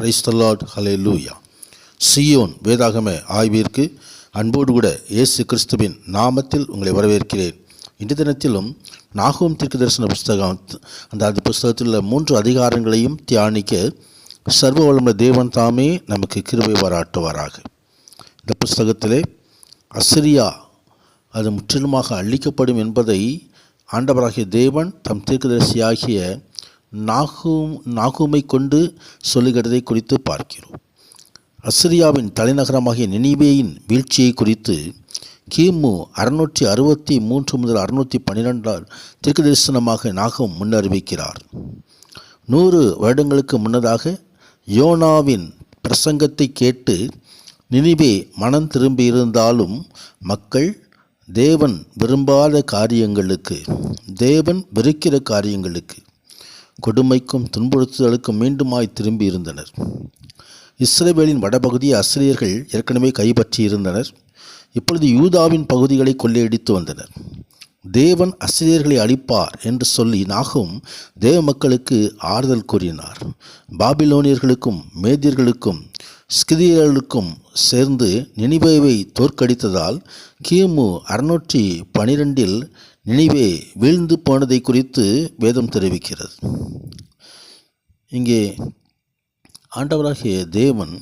Praise the Lord ஹலே லூயா Zion வேதாகம ஆய்விற்கு அன்போடு கூட இயேசு கிறிஸ்துவின் நாமத்தில் உங்களை வரவேற்கிறேன். இன்று தினத்திலும் நாகூம் தீர்க்க தரிசன புஸ்தகம் அந்த அது புஸ்தகத்தில் உள்ள மூன்று அதிகாரங்களையும் தியானிக்க சர்வ வளமுள்ள தேவன் தாமே நமக்கு கிருபை பாராட்டுவாராக. இந்த புஸ்தகத்திலே அசிரியா அது முற்றிலுமாக அழிக்கப்படும் என்பதை ஆண்டவராகிய தேவன் தம் தீர்க்கதரிசியாகிய நாகூம் நாகூமை கொண்டு சொல்லுகிறதை குறித்து பார்க்கிறோம். அசிரியாவின் தலைநகரமாகிய நினைவேயின் வீழ்ச்சியை குறித்து கிமு அறுநூற்றி அறுபத்தி மூன்று முதல் அறுநூற்றி பன்னிரெண்டால் திருக்கு தரிசனமாக நாகம் முன்னறிவிக்கிறார். நூறு வருடங்களுக்கு முன்னதாக யோனாவின் பிரசங்கத்தை கேட்டு நினைவே மனம் திரும்பியிருந்தாலும் மக்கள் தேவன் விரும்பாத காரியங்களுக்கு தேவன் வெறுக்கிற காரியங்களுக்கு கொடுமைக்கும் துன்புறுத்துதலுக்கும் மீண்டுமாய் திரும்பி இருந்தனர் இஸ்ரேவேலின் வடபகுதியை அசிரியர்கள் ஏற்கனவே கைப்பற்றியிருந்தனர். இப்பொழுது யூதாவின் பகுதிகளை கொள்ளையடித்து வந்தனர். தேவன் அசிரியர்களை அழிப்பார் என்று சொல்லி நாகும் தேவ மக்களுக்கு ஆறுதல் கூறினார். பாபிலோனியர்களுக்கும் மேதியர்களுக்கும் ஸ்கிதியர்களுக்கும் சேர்ந்து நினிவேவை தோற்கடித்ததால் கிமு அறுநூற்றி பனிரெண்டில் நினைவே வீழ்ந்து போனதை குறித்து வேதம் தெரிவிக்கிறது. இங்கே ஆண்டவராகிய தேவன்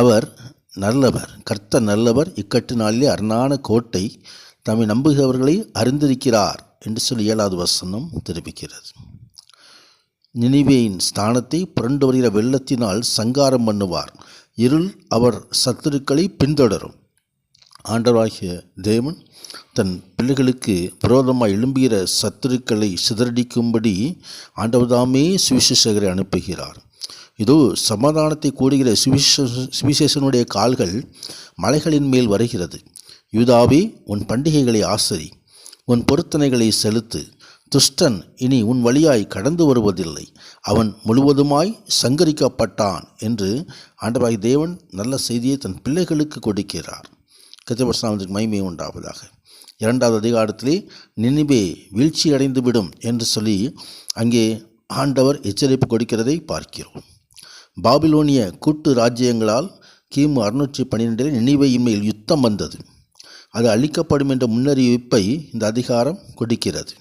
அவர் நல்லவர் கர்த்த நல்லவர் இக்கட்டு நாளிலே அரணான கோட்டை தம்மை நம்புகிறவர்களை அறிந்திருக்கிறார் என்று சொல்லி ஏழாவது வசனம் தெரிவிக்கிறது. நினைவேயின் ஸ்தானத்தை புரண்டு வருகிற வெள்ளத்தினால் சங்காரம் பண்ணுவார். இருள் அவர் சத்துருக்களை பின்தொடரும். ஆண்டவராகிய தேவன் தன் பிள்ளைகளுக்கு விரோதமாக எழும்புகிற சத்துருக்களை சிதறடிக்கும்படி ஆண்டவர்தாமே சுவிசேஷகரை அனுப்புகிறார். இதோ சமாதானத்தை கூடுகிற சுவிசேஷ சுவிசேஷனுடைய கால்கள் மலைகளின் மேல் வருகிறது. யூதாவே உன் பண்டிகைகளை ஆசரி உன் பொருத்தனைகளை செலுத்து. துஷ்டன் இனி உன் வழியாய் கடந்து வருவதில்லை. அவன் முழுவதுமாய் சங்கரிக்கப்பட்டான் என்று ஆண்டவாய் தேவன் நல்ல செய்தியை தன் பிள்ளைகளுக்கு கொடுக்கிறார். கத்திரபட்சாமத்துக்கு மகிமை உண்டாவதாக. இரண்டாவது அதிகாரத்திலே நினைவே வீழ்ச்சி அடைந்துவிடும் என்று சொல்லி அங்கே ஆண்டவர் எச்சரிப்பு கொடுக்கிறதை பார்க்கிறோம். பாபிலோனிய கூட்டு ராஜ்யங்களால் கிமு அறுநூற்றி பன்னிரெண்டில் நினைவையின் மேல் யுத்தம் வந்தது. அது அழிக்கப்படும் என்ற முன்னறிவிப்பை இந்த அதிகாரம் கொடுக்கிறது.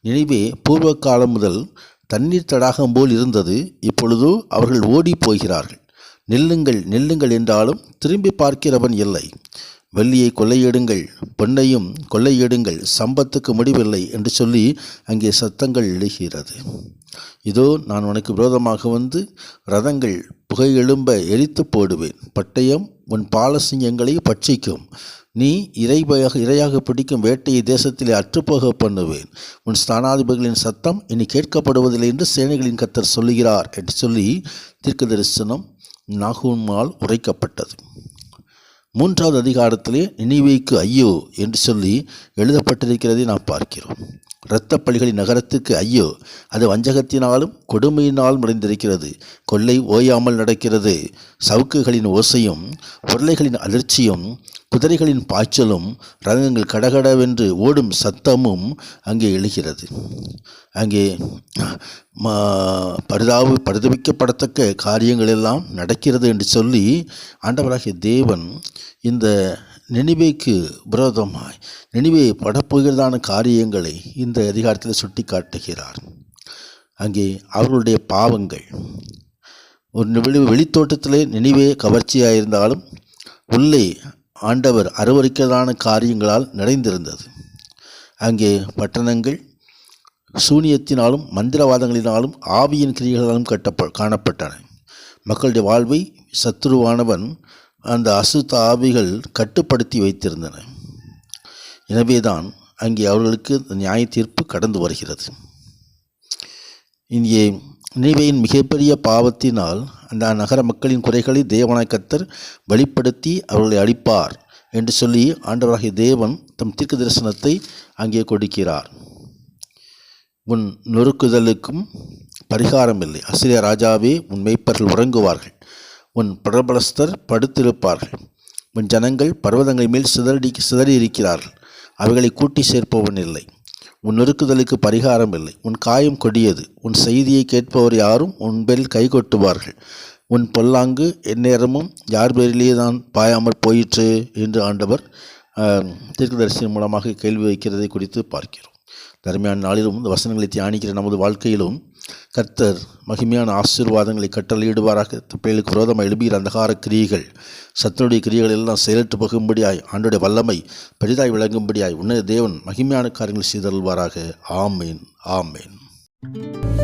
நினைவே பூர்வ காலம் முதல் தண்ணீர் தடாகம் போல் இருந்தது. இப்பொழுதோ அவர்கள் ஓடி போகிறார்கள். நில்லுங்கள் நில்லுங்கள் என்றாலும் திரும்பி பார்க்கிறவன் இல்லை. வெள்ளியை கொள்ளையிடுங்கள் பெண்ணையும் கொள்ளையிடுங்கள் சம்பத்துக்கு முடிவில்லை என்று சொல்லி அங்கே சத்தங்கள் எழுகிறது. இதோ நான் உனக்கு விரோதமாக வந்து ரதங்கள் புகை எழும்ப எரித்து போடுவேன். பட்டயம் உன் பாலசிங்கங்களை பட்சிக்கும். நீ இறைவையாக இரையாக பிடிக்கும் வேட்டையை தேசத்திலே அற்றுப்போக பண்ணுவேன். உன் ஸ்தானாதிபதிகளின் சத்தம் இனி கேட்கப்படுவதில்லை என்று சேனைகளின் கத்தர் சொல்லுகிறார் என்று சொல்லி தீர்க்க தரிசனம் நாகூன்மால் உரைக்கப்பட்டது. மூன்றாவது அதிகாரத்திலே நினைவைக்கு ஐயோ என்று சொல்லி எழுதப்பட்டிருக்கிறதை நாம் பார்க்கிறோம். இரத்தப்பள்ளிகளின் நகரத்துக்கு ஐயோ அது வஞ்சகத்தினாலும் கொடுமையினாலும் நிறைந்திருக்கிறது கொள்ளை ஓயாமல் நடக்கிறது. சவுக்குகளின் ஓசையும் உருளைகளின் அதிர்ச்சியும் குதிரைகளின் பாய்ச்சலும் ரதங்கள் கடகடவென்று ஓடும் சத்தமும் அங்கே எழுகிறது. அங்கே பரிதாப பரிதவிக்கப்படத்தக்க காரியங்கள் எல்லாம் நடக்கிறது என்று சொல்லி ஆண்டவராகிய தேவன் இந்த நினைவைக்கு விரோதமாய். நினைவை படப்புகிறதான காரியங்களை இந்த அதிகாரத்தில் சுட்டி காட்டுகிறார் அங்கே அவர்களுடைய பாவங்கள். ஒரு வெளி வெளித்தோட்டத்திலே நினைவே கவர்ச்சியாக இருந்தாலும் உள்ளே ஆண்டவர் அருவறுக்கிறதான காரியங்களால் நிறைந்திருந்தது. அங்கே பட்டணங்கள் சூனியத்தினாலும் மந்திரவாதங்களினாலும் ஆவியின் கிரியைகளாலும் கட்டப்ப காணப்பட்டன. மக்களுடைய வாழ்வை சத்துருவானவன் அந்த அசுத்த ஆவிகள் கட்டுப்படுத்தி வைத்திருந்தன. எனவேதான் அங்கே அவர்களுக்கு நியாய தீர்ப்பு கடந்து வருகிறது. இங்கே நினைவையின் மிகப்பெரிய பாவத்தினால் அந்த நகர மக்களின் குறைகளை தேவனாய் கத்தர் வெளிப்படுத்தி அவர்களை அழிப்பார் என்று சொல்லி ஆண்டவராகிய தேவன் தம் தீர்க்க தரிசனத்தை அங்கே கொடுக்கிறார். உன் நொறுக்குதலுக்கும் பரிகாரம் இல்லை அசிரிய ராஜாவே உன் மெய்ப்பர்கள் உறங்குவார்கள். உன் பிரபலஸ்தர் படுத்திருப்பார்கள். உன் ஜனங்கள் பர்வதங்கள் மேல் சிதறடி சிதறி இருக்கிறார்கள் அவைகளை கூட்டி சேர்ப்பவன் இல்லை. உன் நெருக்குதலுக்கு பரிகாரம் இல்லை. உன் காயம் கொடியது. உன் செய்தியை கேட்பவர் யாரும் உன் பேரில் கை கொட்டுவார்கள். உன் பொல்லாங்கு எந்நேரமும் யார் பேரிலேயே தான் பாயாமல் போயிற்று என்று ஆண்டவர் தீர்க்கதரிசியின் மூலமாக கேள்வி வைக்கிறதை குறித்து பார்க்கிறோம். தருமையான நாளிலும் இந்த வசனங்களை தியானிக்கிற நமது வாழ்க்கையிலும் கர்த்தர் மகிமையான ஆசீர்வாதங்களை கட்டளையிடுவாராக. பிள்ளைகளுக்கு விரோதமாக எழுப்பிய அந்தகார கிரியைகள் சத்தனுடைய கிரியைகள் எல்லாம் செயலற்று போகும்படியாய் ஆண்டுடைய வல்லமை பெரிதாய் விளங்கும்படியாய் உன்னத தேவன் மகிமையான காரியங்களை செய்தருள்வாராக. ஆமேன் ஆமேன்.